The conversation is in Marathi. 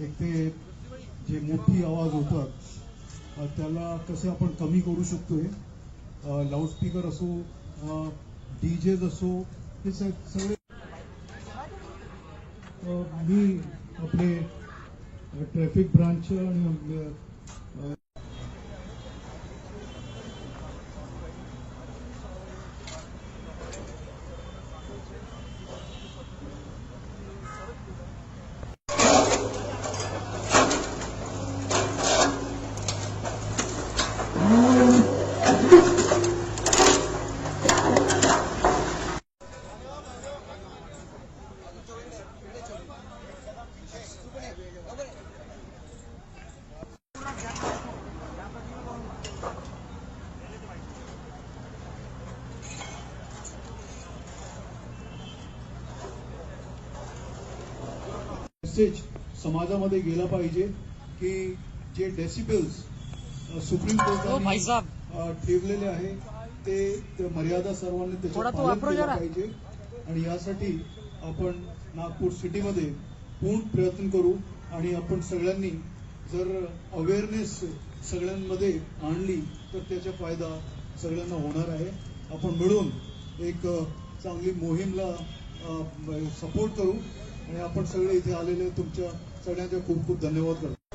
एक ते जे मोठी आवाज होतात त्याला कसे आपण कमी करू शकतोय? लाऊडस्पीकर असो डीजेज असो हे सगळे मी आपले ट्रॅफिक ब्रांचच्या आणि मेसेज समाजामध्ये गेला पाहिजे की जे डेसिबल्स सुप्रीम कोर्टाने अ, ठेवलेले आहे ते मर्यादा सर्वांनी त्याच्यात. पाहिजे. आणि यासाठी आपण नागपूर सिटीमध्ये पूर्ण प्रयत्न करू आणि आपण सगळ्यांनी जर अवेअरनेस सगळ्यांमध्ये आणली तर त्याचा फायदा सगळ्यांना होणार आहे. आपण मिळून एक चांगली मोहीमला सपोर्ट करू. आणि आपण सगळे इथे आलेले तुमच्या सगळ्यांचे खूप खूप धन्यवाद करतो.